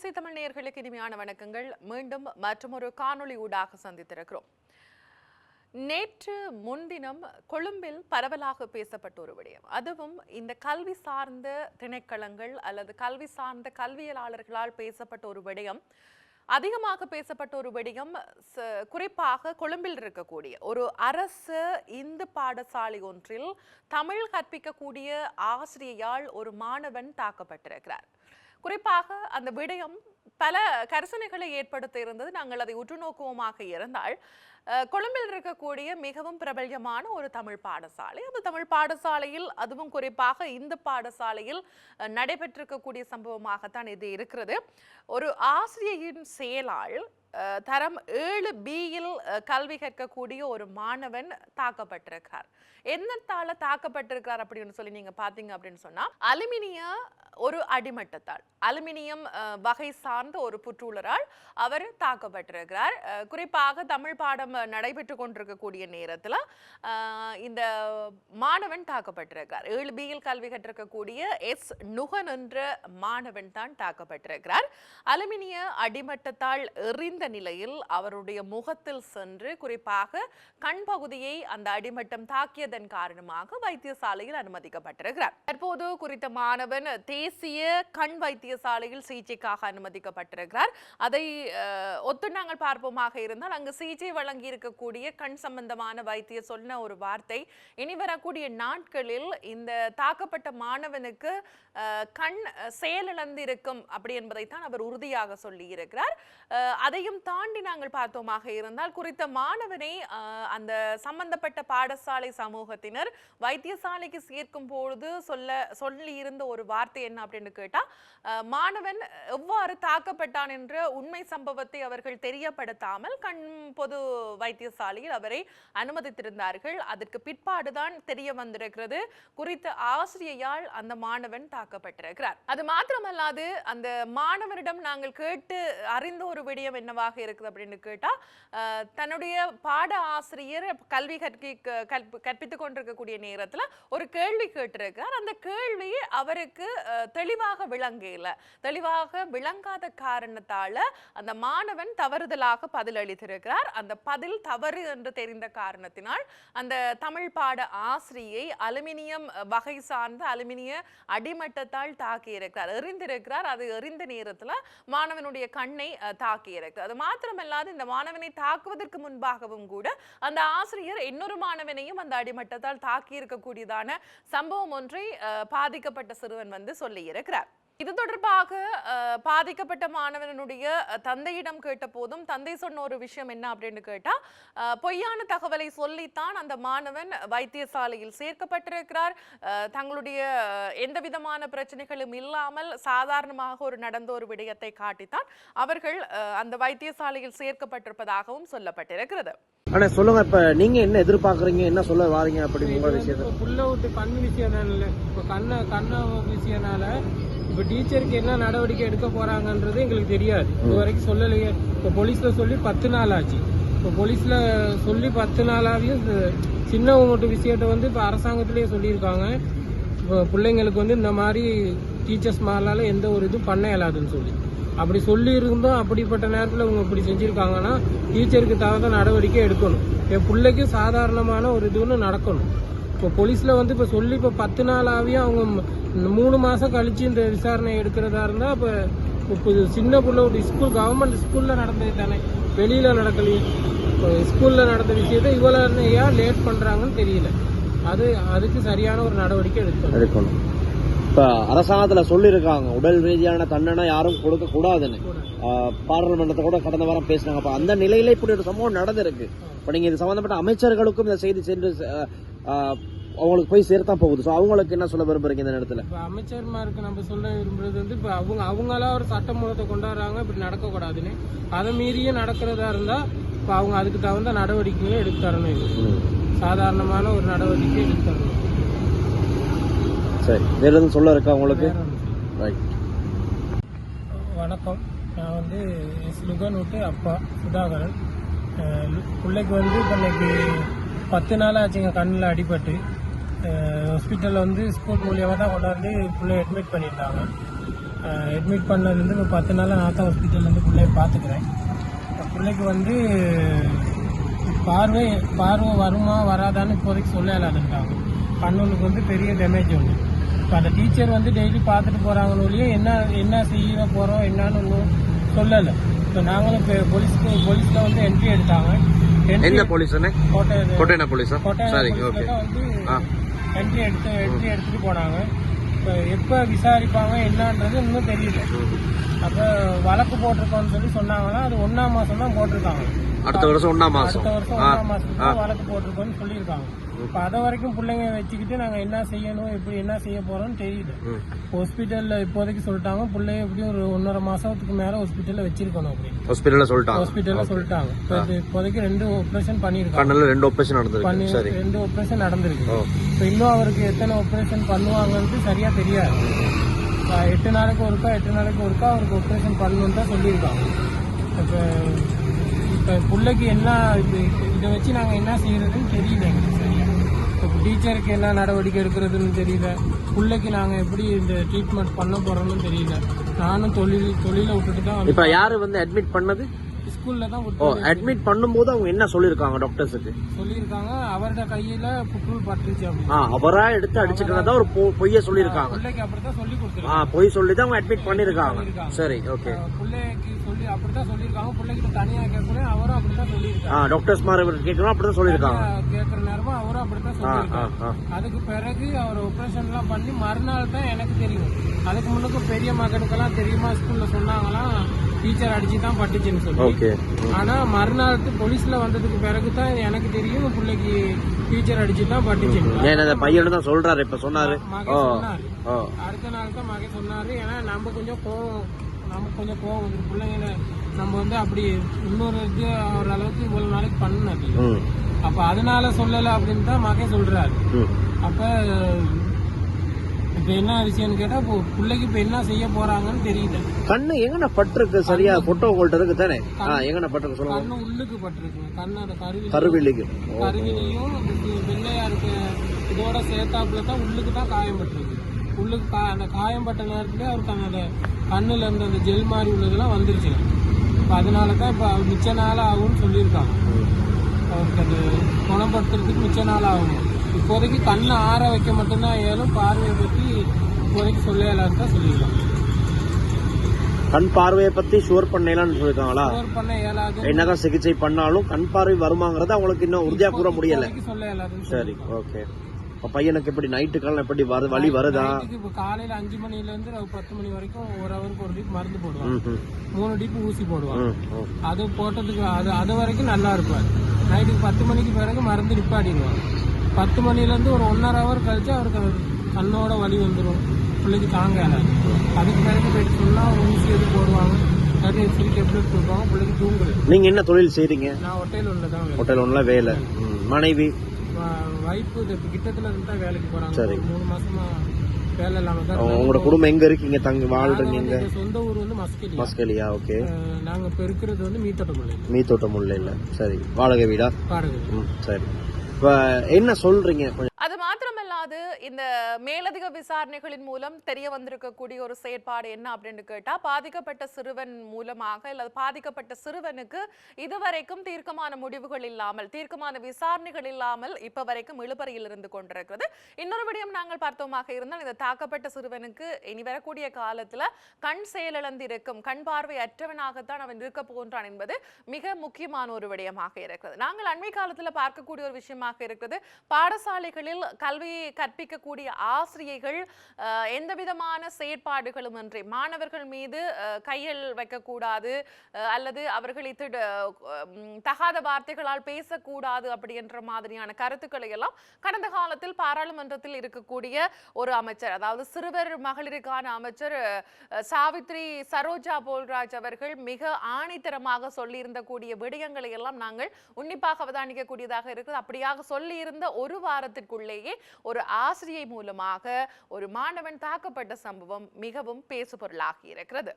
இசை தமிழ் நேயர்களுக்கு இனிமையான வணக்கங்கள். மீண்டும் மற்றொரு காணொளி ஊடாக சந்தித்திருக்கிறோம். நேற்று முன்தினம் கொழும்பில் பரவலாக பேசப்பட்ட ஒரு விடயம். அதுவும் இந்த கல்வி சார்ந்த திணைக்களங்கள் அல்லது கல்வி சார்ந்த கல்வியலாளர்களால் பேசப்பட்ட ஒரு விடயம். அதிகமாக பேசப்பட்ட ஒரு விடயம் குறிப்பாக கொழும்பில் இருக்கக்கூடிய ஒரு அரசு இந்து பாடசாலை ஒன்றில் தமிழ் கற்பிக்கக்கூடிய ஆசிரியையால் ஒரு மாணவன் தாக்கப்பட்டிருக்கிறார். குறிப்பாக அந்த விடயம் பல கரிசனைகளை ஏற்படுத்த இருந்தது. நாங்கள் அதை உற்றுநோக்குவோமாக இருந்தால் கொழும்பில் இருக்கக்கூடிய மிகவும் பிரபல்யமான ஒரு தமிழ் பாடசாலை. அந்த தமிழ் பாடசாலையில் அதுவும் குறிப்பாக இந்து பாடசாலையில் நடைபெற்றிருக்கக்கூடிய சம்பவமாகத்தான் இது இருக்கிறது. ஒரு ஆசிரியையின் செயலால் தரம் ஏழு பியில் கல்வி கற்கக்கூடிய ஒரு மாணவன் தாக்கப்பட்டிருக்கிறார் என்னத்தால தாக்கப்பட்டிருக்கார் அப்படின்னு சொல்லி நீங்க பாத்தீங்க அப்படின்னு சொன்னா அலுமினிய ஒரு அடிமட்டத்தால் அலுமினியம் வகை சார்ந்த ஒரு புற்றுலரால் அவர் தாக்கப்பட்டிருக்கிறார். குறிப்பாக தமிழ் பாடம் நடைபெற்று கொண்டிருக்கக்கூடிய நேரத்தில் இந்த மாணவன் தாக்கப்பட்டிருக்கிறார். ஏழு பியில் கல்வி கற்றிருக்கக்கூடிய எஸ் நுகன் என்ற மாணவன் தான் தாக்கப்பட்டிருக்கிறார். அலுமினிய அடிமட்டத்தால் எறிந்த நிலையில் அவருடைய முகத்தில் சென்று குறிப்பாக கண் பகுதியை அந்த அடிமட்டம் தாக்கியதன் காரணமாக வைத்தியசாலையில் அனுமதிக்கப்பட்டிருக்கிறார். தற்போது குறித்த மாணவன் தேசிய கண் வைத்தியசாலையில் சிகிச்சைக்காக அனுமதிக்கப்பட்டிருக்கிறார். அதை ஒத்து நாங்கள் பார்ப்போமாக இருந்தால் அங்கு சிகிச்சை வழங்கி இருக்கக்கூடிய கண் சம்பந்தமான வைத்திய சொன்ன ஒரு வார்த்தை இனி வரக்கூடிய நாட்களில் இந்த தாக்கப்பட்ட மாணவனுக்கு கண் செயலிழந்திருக்கும் அப்படி என்பதைத்தான் அவர் உறுதியாக சொல்லி இருக்கிறார் அதையும் தாண்டி நாங்கள் பார்த்தோமாக இருந்தால் குறித்த மாணவனை அந்த சம்பந்தப்பட்ட பாடசாலை சமூகத்தினர் வைத்தியசாலைக்கு சேர்க்கும் பொழுது சொல்ல சொல்லி இருந்த ஒரு வார்த்தை என்ன அப்படின்னு கேட்டா மாணவன் எவ்வாறு தாக்கப்பட்டான் என்ற உண்மை சம்பவத்தை அவர்கள் தெரியப்படுத்தாமல் கண் பொது வைத்தியசாலையில் அவரை அனுமதித்திருந்தார்கள். அதற்கு பிற்பாடுதான் தெரிய வந்திருக்கிறது குறித்த ஆசிரியையால் அந்த மாணவன் தாக்கப்பட்டிருக்கிறார். அது மாத்திரமல்லாது அந்த மாணவரிடம் நாங்கள் கேட்டு அறிந்த ஒரு விடயம் என்னவாக இருக்குது அப்படின்னு கேட்டா தன்னுடைய பாட ஆசிரியர் கல்வி கற்கி கற்ப- கற்பித்துக் கொண்டிருக்கக்கூடிய நேரத்தில் ஒரு கேள்வி கேட்டிருக்கார். அந்த கேள்வி அவருக்கு தெளிவாக விளங்கல. தெளிவாக விளங்காத காரணத்தால அந்த மாணவன் தவறுதலாக பதில் அளித்திருக்கிறார். அந்த பதில் தவறு என்று தெரிந்த காரணத்தினால் அந்த தமிழ் பாட ஆசிரியை அலுமினியம் வகை சார்ந்த அலுமினிய அடிமட்டத்தால் தாக்கி இருக்கிறார் எறிந்திருக்கிறார் அது எறிந்த நேரத்தில் மாணவனுடைய கண்ணை தாக்கியிருக்கு தாக்கி இருக்கிறார் அது மாத்திரமல்லாது இந்த மாணவனை தாக்குவது தாக்குவதற்கு முன்பாகவும் கூட அந்த ஆசிரியர் இன்னொரு மாணவனையும் அந்த அடிமட்டத்தால் தாக்கி இருக்கக்கூடியதான சம்பவம் ஒன்றை பாதிக்கப்பட்ட சிறுவன் வந்து சொல்லியிருக்கிறார். இது தொடர்பாக பாதிக்கப்பட்ட மாணவனுடைய தந்தையிடம் கேட்ட போதும் தந்தை சொன்ன ஒரு விஷயம் என்ன அப்படின்னு கேட்டா அஹ், பொய்யான தகவலை சொல்லித்தான் அந்த மாணவன் வைத்தியசாலையில் சேர்க்கப்பட்டிருக்கிறார். தங்களுடைய எந்த விதமான பிரச்சனைகளும் இல்லாமல் சாதாரணமாக ஒரு நடந்த ஒரு விடயத்தை காட்டித்தான் அவர்கள் அஹ், அந்த வைத்தியசாலையில் சேர்க்கப்பட்டிருப்பதாகவும் சொல்லப்பட்டிருக்கிறது. ஆனா சொல்லுங்க இப்ப நீங்க என்ன எதிர்பார்க்கறீங்க? என்ன சொல்ல வாரீங்க அப்படி உங்க விஷயத்த புள்ள விட்டு கண் விஷயம்னால இப்போ கண்ணை கண்ணை விஷயம்னால இப்போ டீச்சருக்கு என்ன நடவடிக்கை எடுக்க போறாங்கன்றது எங்களுக்கு தெரியாது. இது வரைக்கும் சொல்லலையே. இப்போ போலீஸ்ல சொல்லி பத்து நாள் ஆச்சு. இப்போ போலீஸ்ல சொல்லி பத்து நாளாவையும் சின்ன மட்டும் விஷயத்த வந்து இப்போ அரசாங்கத்திலேயே சொல்லியிருக்காங்க. இப்போ பிள்ளைங்களுக்கு வந்து இந்த மாதிரி டீச்சர்ஸ் மேலால எந்த ஒரு இதுவும் பண்ண இயலாதுன்னு சொல்லி. அப்படி சொல்லி இருந்தோம் அப்படிப்பட்ட நேரத்தில் இவங்க இப்படி செஞ்சுருக்காங்கன்னா டீச்சருக்கு தகுந்த நடவடிக்கை எடுக்கணும். என் பிள்ளைக்கு சாதாரணமான ஒரு இது ஒன்று நடக்கணும். இப்போ போலீஸ்ல வந்து இப்போ சொல்லி இப்போ பத்து நாள் ஆகியும் அவங்க மூணு மாசம் கழிச்சு இந்த விசாரணை எடுக்கிறதா இருந்தா இப்போ இப்போ சின்ன பிள்ளை ஒரு ஸ்கூல் கவர்மெண்ட் ஸ்கூல்ல நடந்தது தானே. வெளியில நடக்கலையே. இப்போ ஸ்கூல்ல நடந்த விஷயத்தை இவ்வளவு ஏன் லேட் பண்றாங்கன்னு தெரியல. அது அதுக்கு சரியான ஒரு நடவடிக்கை எடுக்கணும். எடுக்கணும். இப்ப அரசாங்கத்துல சொல்லியிருக்காங்க உடல் ரீதியான தண்டனை யாரும் கொடுக்க கூடாதுன்னு. ஆஹ், பாராளுமன்றத்தை கூட கடந்த வாரம் பேசினாங்க. அப்ப அந்த நிலையில இப்படி ஒரு சம்பவம் நடந்திருக்கு. இப்ப நீங்க இது சம்பந்தப்பட்ட அமைச்சர்களுக்கும் இந்த செய்தி சென்று அவங்களுக்கு போய் சேர்த்தான் போகுது. சோ அவங்களுக்கு என்ன சொல்ல விரும்புறீங்க இந்த நேரத்துல? இப்போ அமைச்சர்மாருக்கு நம்ம சொல்ல விரும்புறது வந்து இப்போ அவங்க அவங்களா ஒரு சட்ட மூலத்தை கொண்டாடுறாங்க இப்படி நடக்கக்கூடாதுன்னு. அதை மீறியும் நடக்கிறதா இருந்தா இப்போ அவங்க அதுக்கு தகுந்த நடவடிக்கைகளை எடுத்து தரணும் இது. சாதாரணமான ஒரு நடவடிக்கை எடுத்து தரணும் சரி. வேற எதுவும் சொல்ல இருக்கா உங்களுக்கு. ரைட் வணக்கம். நான் வந்து எஸ். லுகன் விட்டு அப்பா சுதாகரன். பிள்ளைக்கு வந்து இப்போ இன்னைக்கு பத்து நாள் ஆச்சுங்க கண்ணில் அடிபட்டு. ஹாஸ்பிட்டலில் வந்து ஸ்கூல் மூலியமாக தான் கொண்டாந்து பிள்ளை அட்மிட் பண்ணியிருந்தாங்க அட்மிட் பண்ணதுலேருந்து இப்போ பத்து நாளாக தான் ஹாஸ்பிட்டல்லேருந்து பிள்ளைய பார்த்துக்கிறேன். பிள்ளைக்கு வந்து பார்வை பார்வை வருமா வராதான்னு இப்போதைக்கு சொல்ல இல்லாதுன்றாங்க கண்ணுக்கு வந்து பெரிய டேமேஜ் உண்டு. இப்போ அந்த டீச்சர் வந்து டெய்லி பார்த்துட்டு போகிறாங்கன்னு ஒழிய என்ன என்ன செய்ய போகிறோம் என்னன்னு ஒன்றும் சொல்லலை. இப்போ நாங்களும் இப்போ போலீஸ்க்கு போலீஸில் வந்து என்ட்ரி எடுத்தாங்க. என்ன போலீஸா கோட்டை சரி போலீஸ்ல ஓகே. என்ட்ரி எடுத்து என்ட்ரி எடுத்துட்டு போனாங்க. இப்போ எப்போ விசாரிப்பாங்க என்னன்றது இன்னும் தெரியல. அப்போ வழக்கு போட்டிருக்கோம்னு சொல்லி சொன்னாங்கன்னா அது ஒன்றாம் மாதம் தான் போட்டிருக்காங்க. அடுத்த வருஷம் ஒன்னாம் மாசம். அடுத்த வருஷம் ஒன்றாம் மாதத்துக்கு வழக்கு போட்டிருக்கோம்னு சொல்லியிருக்காங்க. இப்போ அதை வரைக்கும் பிள்ளைங்க வச்சுக்கிட்டு நாங்கள் என்ன செய்யணும் எப்படி என்ன செய்ய போகிறோம்னு தெரியல. ம். ஹாஸ்பிட்டலில் இப்போதைக்கு சொல்லிட்டாங்க பிள்ளைய எப்படியும் ஒரு ஒன்றரை மாதத்துக்கு மேலே ஹாஸ்பிட்டலில் வச்சிருக்கணும் அப்படின்னு. ஹாஸ்பிட்டல்ல சொல்லிட்டாங்க. ஹாஸ்பிட்டலில் சொல்லிட்டாங்க. இப்போ இப்போதைக்கு ரெண்டு ஆப்ரேஷன் பண்ணியிருக்காங்க. ரெண்டு ஆபரேஷன் நடந்திருக்கு. ரெண்டு ஆப்ரேஷன் நடந்திருக்கு. இப்போ இன்னும் அவருக்கு எத்தனை ஆப்ரேஷன் பண்ணுவாங்கன்ட்டு சரியா தெரியாது. எட்டு நாளைக்கு ஒருக்கா எட்டு நாளைக்கு ஒருக்கா அவருக்கு ஆப்ரேஷன் பண்ணணுன்னு தான் சொல்லியிருக்காங்க. இப்போ இப்போ பிள்ளைக்கு என்ன இது இதை வச்சு நாங்கள் என்ன செய்யறதுன்னு தெரியல எங்களுக்கு சரியா. இப்போ டீச்சருக்கு என்ன நடவடிக்கை எடுக்கிறதுன்னு தெரியல. பிள்ளைக்கு நாங்கள் எப்படி இந்த ட்ரீட்மெண்ட் பண்ண போகிறோம்னு தெரியல. நானும் தொழில் தொழிலை விட்டுட்டு தான் இப்போ யார் வந்து அட்மிட் பண்ணது? ஸ்கூலில் தான் ஓ அட்மிட் பண்ணும்போது அவங்க என்ன சொல்லிருக்காங்க டாக்டர்ஸுக்கு சொல்லியிருக்காங்க. அவரோட கையில் புற்றுள் பட்டுருச்சு அப்படின்னு ஆ அவரா எடுத்து அடிச்சுக்கிறதா ஒரு பொ- பொய்ய சொல்லிருக்காங்க பிள்ளைக்கு அப்படித்தான் சொல்லி ஆ கொடுத்துருக்காங்க பொய் சொல்லி தான் அவங்க அட்மிட் பண்ணிருக்காங்க. சரி ஓகே பிள்ளைக்கு சொல்லி அப்படித்தான் சொல்லியிருக்காங்க. பிள்ளைகிட்ட தனியா கேட்கணும் அவரும் அப்படித்தான் ஆ சொல்லியிருக்காங்க டாக்டர்ஸ் மாதிரி கேட்கணும் அப்படிதான் சொல்லிருக்காங்க கேட்கற நேரமும் அவரும் அப்படித்தான் ஆ ஆ சொல்லியிருக்காங்க ஆ. அதுக்கு பிறகு அவர் ஆப்ரேஷன் எல்லாம் பண்ணி மறுநாள் தான் எனக்கு தெரியும். அதுக்கு முன்னுக்கு பெரிய மகனுக்கெல்லாம் தெரியுமா? ஸ்கூல்ல சொன்னாங்களாம். டீச்சர் அடிச்சு தான் பட்டுச்சுன்னு சொல்லி. ஆனா மறுநாள் போலீஸ்ல வந்ததுக்கு பிறகு தான் எனக்கு தெரியும் பிள்ளைக்கு டீச்சர் அடிச்சு தான் பட்டுச்சுன்னு அந்த பையனு தான் சொல்றாரு இப்ப சொன்னாரு. அடுத்த நாள் தான் மகன் சொன்னாரு. ஏன்னா நம்ம கொஞ்சம் கோவம் நமக்கு கொஞ்சம் கோவம். வந்து பிள்ளைங்கள நம்ம வந்து அப்படி இன்னொரு இது ஓரளவுக்கு இவ்வளவு நாளைக்கு பண்ணது ம். அப்ப அதனால சொல்லல அப்படின்னு தான் மகன் சொல்றாரு. அப்ப இப்ப என்ன விஷயம்னு கேட்டா இப்போ பிள்ளைக்கு இப்ப என்ன செய்ய போறாங்கன்னு தெரியல. கண்ணு எங்கன பட்டிருக்கு? சரியா பொட்டோ உங்கள்ட்ட இருக்கு தானே? ஆ எங்கன பட்டிருக்கு சொல்லுங்க. கண்ணு உள்ளுக்கு பட்டிருக்கு. கண்ணோட கருவி கருவிழிக்கு கருவிலையும் வெள்ளையா இருக்க இதோட சேர்த்தாப்புல தான் உள்ளுக்கு தான் காயம் பட்டிருக்கு. உள்ளுக்கு கா அந்த காயம் பட்ட நேரத்துல அவருக்கு அந்த கண்ணுல இருந்த அந்த ஜெல் மாதிரி உள்ளதெல்லாம் வந்துருச்சு இப்போ அதனால தான் இப்போ மிச்ச நாள் ஆகும்னு சொல்லியிருக்காங்க. அவருக்கு அது குணப்படுத்துறதுக்கு மிச்ச நாள் ஆகும் இப்போதைக்கு கண்ணை ஆற வைக்க மட்டும்தான் ஏழும் பார்வையை பற்றி இப்போதைக்கு சொல்ல இயலாதுன்னு தான் சொல்லியிருக்காங்க கண் பார்வையை பத்தி ஷுவர் பண்ணலாம்னு சொல்லிருக்காங்களா பண்ண இயலாது என்னதான் சிகிச்சை பண்ணாலும் கண் பார்வை வருமாங்கறத அவங்களுக்கு இன்னும் உறுதியா கூற முடியல. சொல்ல இயலாதுன்னு சரி ஓகே இப்ப பையனுக்கு எப்படி நைட்டுக்கெல்லாம் எப்படி வரு வலி வருதா? இப்போ காலையில அஞ்சு மணில இருந்து ஒரு பத்து மணி வரைக்கும் ஒரு ஹவருக்கு ஒரு டிப் மருந்து போடுவாங்க. மூணு டிப் ஊசி போடுவாங்க. அது போட்டதுக்கு அது அது வரைக்கும் நல்லா இருப்பார். நைட்டுக்கு பத்து மணிக்கு பிறகு மருந்து நிப்பாட்டிடுவாங்க பத்து மணிலேருந்து ஒரு ஒன்றரை ஹவர் கழிச்சு அவருக்கு கண்ணோட வலி வந்துடும் பிள்ளைக்கு தாங்க இயலாது. அதுக்கு பிறகு போயிட்டு சொன்னால் ஊசி எது போடுவாங்க. நிறைய சரி டெப்லெட் கொடுப்பாங்க பிள்ளைக்கு தூங்குறது நீங்க என்ன தொழில் செய்றீங்க? நான் ஹோட்டல் தான் ஹோட்டல் ஒன்றுல வேலை. மனைவி? இது கிட்டத்தில் இருந்து தான் வேலைக்கு போகிறாங்க சரி. மூணு மாசமா வேலை இல்லாமல் தான் உங்களோட குடும்பம் எங்க இருக்கீங்க தங்கி வாழ்றீங்க சொந்த ஊர் வந்து மஸ்கெட் மஸ்கலியா ஓகே. நாங்க இப்போ இருக்கிறது வந்து மீத்தோட்டம் உள்ள இல்ல சரி. வாடகை வீடா. ம் சரி. இப்போ என்ன சொல்கிறீங்க கொஞ்சம் அது மாத்திரமல்லாது இந்த மேலதிக விசாரணைகளின் மூலம் தெரிய வந்திருக்கக்கூடிய ஒரு செயற்பாடு என்ன அப்படின்னு கேட்டா பாதிக்கப்பட்ட சிறுவன் மூலமாக அல்லது பாதிக்கப்பட்ட சிறுவனுக்கு இதுவரைக்கும் தீர்க்கமான முடிவுகள் இல்லாமல் தீர்க்கமான விசாரணைகள் இல்லாமல் இப்ப வரைக்கும் இழுபறையில் இருந்து கொண்டிருக்கிறது. இன்னொரு விடயம் நாங்கள் பார்த்தோமாக இருந்தால் இந்த தாக்கப்பட்ட சிறுவனுக்கு இனி வரக்கூடிய காலத்துல கண் செயலிழந்து இருக்கும் கண் பார்வை அற்றவனாகத்தான் அவன் இருக்க போன்றான் என்பது மிக முக்கியமான ஒரு விடயமாக இருக்கிறது. நாங்கள் அண்மை காலத்துல பார்க்கக்கூடிய ஒரு விஷயமாக இருக்கிறது. பாடசாலைகளில் கல்வி கற்பிக்கக்கூடிய ஆசிரியர்கள் எந்த விதமான செயற்பாடுகளும் இன்றி மாணவர்கள் மீது அஹ், கையில் வைக்கக்கூடாது அல்லது அவர்களை திட தகாத வார்த்தைகளால் பேசக்கூடாது அப்படி என்ற மாதிரியான கருத்துக்களை எல்லாம் கடந்த காலத்தில் பாராளுமன்றத்தில் இருக்கக்கூடிய ஒரு அமைச்சர் அதாவது சிறுவர் மகளிருக்கான அமைச்சர் சாவித்ரி சரோஜா போல்ராஜ் அவர்கள் மிக ஆணித்தரமாக சொல்லியிருந்த கூடிய விடயங்களை எல்லாம் நாங்கள் உன்னிப்பாக அவதானிக்கக்கூடியதாக இருக்கிறது அப்படியாக சொல்லியிருந்த ஒரு வாரத்திற்குள்ளேயே ஒரு ஆசிரியை மூலமாக ஒரு மாணவன் தாக்கப்பட்ட சம்பவம் மிகவும் பேசுபொருளாகி இருக்கிறது.